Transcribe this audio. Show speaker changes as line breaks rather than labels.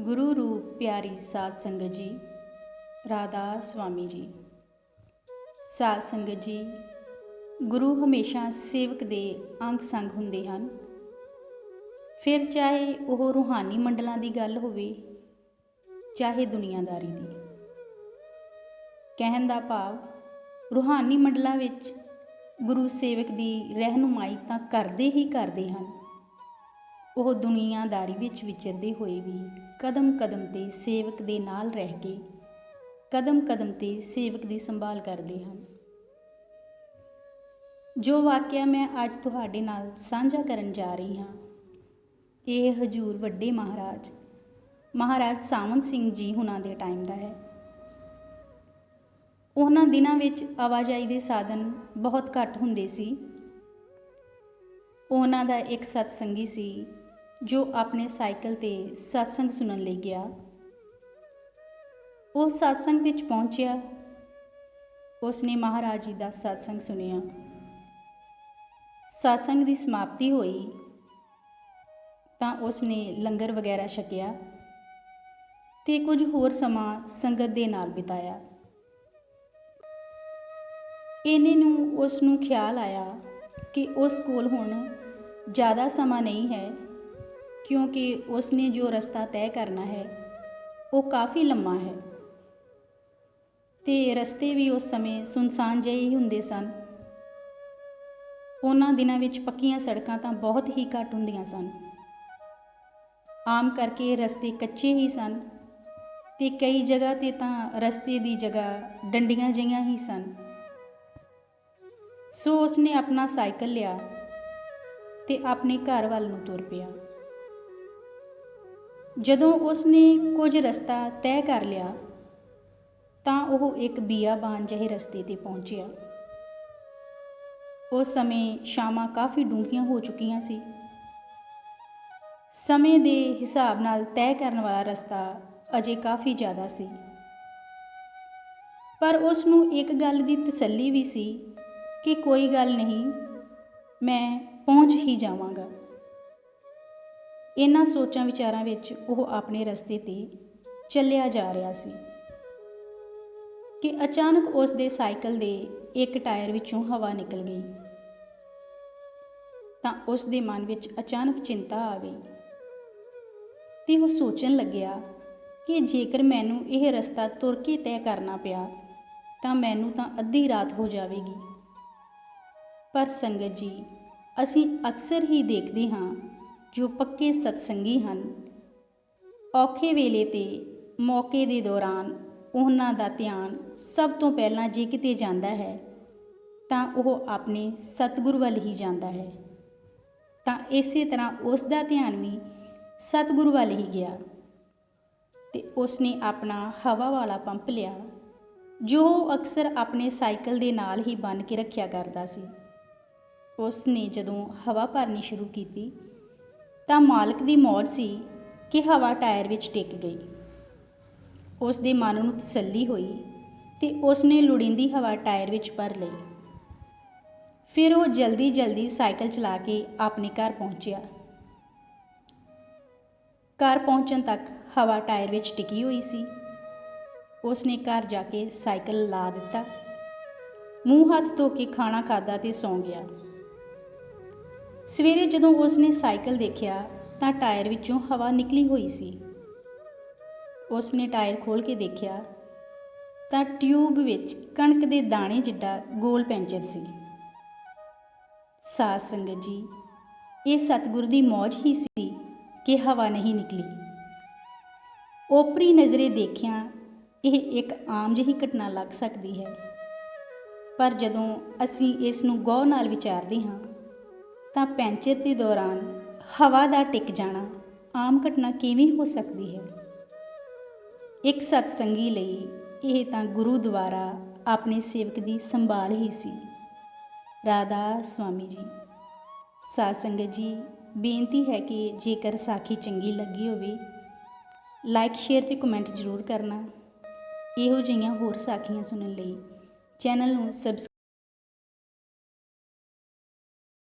ਗੁਰੂ ਰੂਪ ਪਿਆਰੀ ਸਾਧ ਸੰਗਤ ਜੀ, ਰਾਧਾ ਸੁਆਮੀ ਜੀ। ਸਾਧ ਸੰਗਤ ਜੀ, ਗੁਰੂ ਹਮੇਸ਼ਾ ਸੇਵਕ ਦੇ ਅੰਗ ਸੰਗ ਹੁੰਦੇ ਹਨ। ਫਿਰ ਚਾਹੇ ਉਹ ਰੂਹਾਨੀ ਮੰਡਲਾਂ ਦੀ ਗੱਲ ਹੋਵੇ, ਚਾਹੇ ਦੁਨੀਆਦਾਰੀ ਦੀ। ਕਹਿਣ ਦਾ ਭਾਵ, ਰੂਹਾਨੀ ਮੰਡਲਾਂ ਵਿੱਚ ਗੁਰੂ ਸੇਵਕ ਦੀ ਰਹਿਨੁਮਾਈ ਤਾਂ ਕਰਦੇ ਹੀ ਕਰਦੇ ਹਨ। ਉਹ ਦੁਨੀਆਦਾਰੀ ਵਿੱਚ ਵਿਚਰਦੇ ਹੋਏ ਵੀ ਕਦਮ ਕਦਮ ਤੇ ਸੇਵਕ ਦੇ ਨਾਲ ਰਹਿ ਕੇ ਕਦਮ ਕਦਮ ਤੇ ਸੇਵਕ ਦੀ ਸੰਭਾਲ ਕਰਦੇ ਹਨ। ਜੋ ਵਾਕਿਆ ਮੈਂ ਅੱਜ ਤੁਹਾਡੇ ਨਾਲ ਸਾਂਝਾ ਕਰਨ ਜਾ ਰਹੀ ਹਾਂ, ਇਹ ਹਜੂਰ ਵੱਡੇ ਮਹਾਰਾਜ ਮਹਾਰਾਜ ਸਾਵਨ ਸਿੰਘ ਜੀ ਹੁਣਾਂ ਦੇ ਟਾਈਮ ਦਾ ਹੈ। ਉਹਨਾਂ ਦਿਨਾਂ ਵਿੱਚ ਆਵਾਜਾਈ ਦੇ ਸਾਧਨ ਬਹੁਤ ਘੱਟ ਹੁੰਦੇ ਸੀ। ਉਹਨਾਂ ਦਾ ਇੱਕ ਸਤਸੰਗੀ ਸੀ। ਜੋ ਆਪਣੇ ਸਾਈਕਲ ਤੇ ਸਤਸੰਗ ਸੁਣਨ ਲਈ ਗਿਆ। ਉਹ ਸਤਸੰਗ ਵਿੱਚ ਪਹੁੰਚਿਆ। ਉਸ ਨੇ ਮਹਾਰਾਜ ਜੀ ਦਾ ਸਤਸੰਗ ਸੁਨਿਆ ਸਤਸੰਗ ਦੀ ਸਮਾਪਤੀ ਹੋਈ, ਤਾਂ ਉਸਨੇ ਲੰਗਰ ਵਗੈਰਾ ਛਕਿਆ ਤੇ ਕੁਝ ਹੋਰ ਸਮਾਂ ਸੰਗਤ ਦੇ ਨਾਲ ਬਿਤਾਇਆ। ਇਹਨੇ ਨੂੰ ਉਸ ਨੂੰ ਖਿਆਲ ਆਇਆ ਕਿ ਉਸ ਕੋਲ ਹੁਣ ਜ਼ਿਆਦਾ ਸਮਾਂ ਨਹੀਂ ਹੈ। ਕਿਉਂਕਿ ਉਸ ਨੇ ਜੋ ਰਸਤਾ ਤੈਅ ਕਰਨਾ ਹੈ, ਉਹ ਕਾਫੀ ਲੰਮਾ ਹੈ। ਤੇ ਰਸਤੇ ਵੀ ਉਸ ਸਮੇਂ ਸੁਨਸਾਨ ਜਿਹੇ ਹੀ ਹੁੰਦੇ ਸਨ। ਉਹਨਾਂ ਦਿਨਾਂ ਵਿੱਚ ਪੱਕੀਆਂ ਸੜਕਾਂ ਤਾਂ ਬਹੁਤ ਹੀ ਘੱਟ ਹੁੰਦੀਆਂ ਸਨ। ਆਮ ਕਰਕੇ ਰਸਤੇ ਕੱਚੇ ਹੀ ਸਨ ਤੇ ਕਈ ਜਗ੍ਹਾ ਤੇ ਤਾਂ ਰਸਤੇ ਦੀ ਜਗ੍ਹਾ ਡੰਡੀਆਂ ਜਿਹੀਆਂ ਹੀ ਸਨ। ਸੋ ਉਸਨੇ ਆਪਣਾ ਸਾਈਕਲ ਲਿਆ ਤੇ ਆਪਣੇ ਘਰ ਵੱਲ ਨੂੰ ਤੁਰ ਪਿਆ। ਜਦੋਂ ਉਸਨੇ ਕੁਝ ਰਸਤਾ ਤੈਅ ਕਰ ਲਿਆ, ਤਾਂ ਉਹ ਇੱਕ ਬੀਆਬਾਨ ਜਿਹੇ ਰਸਤੇ ਤੇ ਪਹੁੰਚਿਆ। ਉਸ ਸਮੇਂ ਸ਼ਾਮਾਂ ਕਾਫੀ ਡੂੰਘੀਆਂ ਹੋ ਚੁੱਕੀਆਂ ਸੀ। ਸਮੇਂ ਦੇ ਹਿਸਾਬ ਨਾਲ ਤੈਅ ਕਰਨ ਵਾਲਾ ਰਸਤਾ ਅਜੇ ਕਾਫੀ ਜ਼ਿਆਦਾ ਸੀ। ਪਰ ਉਸ ਨੂੰ ਇੱਕ ਗੱਲ ਦੀ ਤਸੱਲੀ ਵੀ ਸੀ ਕਿ ਕੋਈ ਗੱਲ ਨਹੀਂ, ਮੈਂ ਪਹੁੰਚ ਹੀ ਜਾਵਾਂਗਾ। ਇਹਨਾਂ ਸੋਚਾਂ ਵਿਚਾਰਾਂ ਵਿੱਚ ਉਹ ਆਪਣੇ ਰਸਤੇ ਤੇ ਚੱਲਿਆ ਜਾ ਰਿਹਾ ਸੀ ਕਿ ਅਚਾਨਕ ਉਸ ਦੇ ਸਾਈਕਲ ਦੇ ਇੱਕ ਟਾਇਰ ਵਿੱਚੋਂ ਹਵਾ ਨਿਕਲ ਗਈ। ਤਾਂ ਉਸ ਦੇ ਮਨ ਵਿੱਚ ਅਚਾਨਕ ਚਿੰਤਾ ਆ ਗਈ ਤੇ ਉਹ ਸੋਚਣ ਲੱਗਿਆ ਕਿ ਜੇਕਰ ਮੈਨੂੰ ਇਹ ਰਸਤਾ ਤੁਰ ਕੇ ਤੈਅ ਕਰਨਾ ਪਿਆ, ਤਾਂ ਮੈਨੂੰ ਤਾਂ ਅੱਧੀ ਰਾਤ ਹੋ ਜਾਵੇਗੀ। ਪਰ ਸੰਗਤ ਜੀ, ਅਸੀਂ ਅਕਸਰ ਹੀ ਦੇਖਦੇ ਹਾਂ ਜੋ ਪੱਕੇ ਸਤਸੰਗੀ ਹਨ, ਔਖੇ ਵੇਲੇ ਤੇ ਮੌਕੇ ਦੇ ਦੌਰਾਨ ਉਹਨਾਂ ਦਾ ਧਿਆਨ ਸਭ ਤੋਂ ਪਹਿਲਾਂ ਜੇ ਕਿਤੇ ਜਾਂਦਾ ਹੈ, ਤਾਂ ਉਹ ਆਪਣੇ ਸਤਿਗੁਰ ਵੱਲ ਹੀ ਜਾਂਦਾ ਹੈ। ਤਾਂ ਇਸੇ ਤਰ੍ਹਾਂ ਉਸ ਦਾ ਧਿਆਨ ਵੀ ਸਤਿਗੁਰੂ ਵੱਲ ਹੀ ਗਿਆ ਤੇ ਉਸ ਨੇ ਆਪਣਾ ਹਵਾ ਵਾਲਾ ਪੰਪ ਲਿਆ, ਜੋ ਅਕਸਰ ਆਪਣੇ ਸਾਈਕਲ ਦੇ ਨਾਲ ਹੀ ਬੰਨ ਕੇ ਰੱਖਿਆ ਕਰਦਾ ਸੀ। ਉਸ ਨੇ ਜਦੋਂ ਹਵਾ ਭਰਨੀ ਸ਼ੁਰੂ ਕੀਤੀ ਤਾਂ ਮਾਲਕ ਦੀ ਮੌਜ ਸੀ ਕਿ ਹਵਾ ਟਾਇਰ ਵਿੱਚ ਟਿਕ ਗਈ। ਉਸ ਦੇ ਮਨ ਨੂੰ ਤਸੱਲੀ ਹੋਈ ਤੇ ਉਸ ਨੇ ਲੋੜੀਂਦੀ ਹਵਾ ਟਾਇਰ ਵਿੱਚ ਭਰ ਲਈ। ਫਿਰ ਉਹ ਜਲਦੀ ਜਲਦੀ ਸਾਈਕਲ ਚਲਾ ਕੇ ਆਪਣੇ ਘਰ ਪਹੁੰਚਿਆ। ਘਰ ਪਹੁੰਚਣ ਤੱਕ ਹਵਾ ਟਾਇਰ ਵਿੱਚ ਟਿਕੀ ਹੋਈ ਸੀ। ਉਸ ਨੇ ਘਰ ਜਾ ਕੇ ਸਾਈਕਲ ਲਾ ਦਿੱਤਾ। ਮੂੰਹ ਹੱਥ ਧੋ ਕੇ ਖਾਣਾ ਖਾਦਾ ਤੇ ਸੌਂ ਗਿਆ। ਸਵੇਰੇ ਜਦੋਂ ਉਸ ਨੇ ਸਾਈਕਲ ਦੇਖਿਆ ਤਾਂ ਟਾਇਰ ਵਿੱਚੋਂ ਹਵਾ ਨਿਕਲੀ ਹੋਈ ਸੀ। ਉਸ ਨੇ ਟਾਇਰ ਖੋਲ ਕੇ ਦੇਖਿਆ ਤਾਂ ਟਿਊਬ ਵਿੱਚ ਕਣਕ ਦੇ ਦਾਣੇ ਜਿੱਡਾ ਗੋਲ ਪੈਂਚਰ ਸੀ। ਸਾਧ ਸੰਗਤ ਜੀ, ਇਹ ਸਤਿਗੁਰ ਦੀ ਮੌਜ ਹੀ ਸੀ ਕਿ ਹਵਾ ਨਹੀਂ ਨਿਕਲੀ। ਓਪਰੀ ਨਜ਼ਰੇ ਦੇਖਿਆ ਇਹ ਇੱਕ ਆਮ ਜਿਹੀ ਘਟਨਾ ਲੱਗ ਸਕਦੀ ਹੈ। ਪਰ ਜਦੋਂ ਅਸੀਂ ਇਸ ਨੂੰ ਗੌਰ ਨਾਲ ਵਿਚਾਰਦੇ ਹਾਂ ਤਾਂ ਪੈਂਚਰ ਦੇ ਦੌਰਾਨ ਹਵਾ ਦਾ ਟਿਕ ਜਾਣਾ ਆਮ ਘਟਨਾ ਕਿਵੇਂ ਹੋ ਸਕਦੀ ਹੈ? ਇੱਕ ਸਤਸੰਗੀ ਲਈ ਇਹ ਤਾਂ ਗੁਰੂ ਦੁਆਰਾ ਆਪਣੇ ਸੇਵਕ ਦੀ ਸੰਭਾਲ ਹੀ ਸੀ। ਰਾਧਾ ਸੁਆਮੀ ਜੀ, ਸਾਧ ਸੰਗਤ ਜੀ, ਬੇਨਤੀ ਹੈ ਕਿ ਜੇਕਰ ਸਾਖੀ ਚੰਗੀ ਲੱਗੀ ਹੋਵੇ ਲਾਈਕ ਸ਼ੇਅਰ ਤੇ ਕਮੈਂਟ ਜ਼ਰੂਰ ਕਰਨਾ। ਇਹੋ ਜਿਹੀਆਂ ਹੋਰ ਸਾਖੀਆਂ ਸੁਣਨ ਲਈ ਚੈਨਲ ਨੂੰ ਸਬਸਕ੍ਰਾਈਬ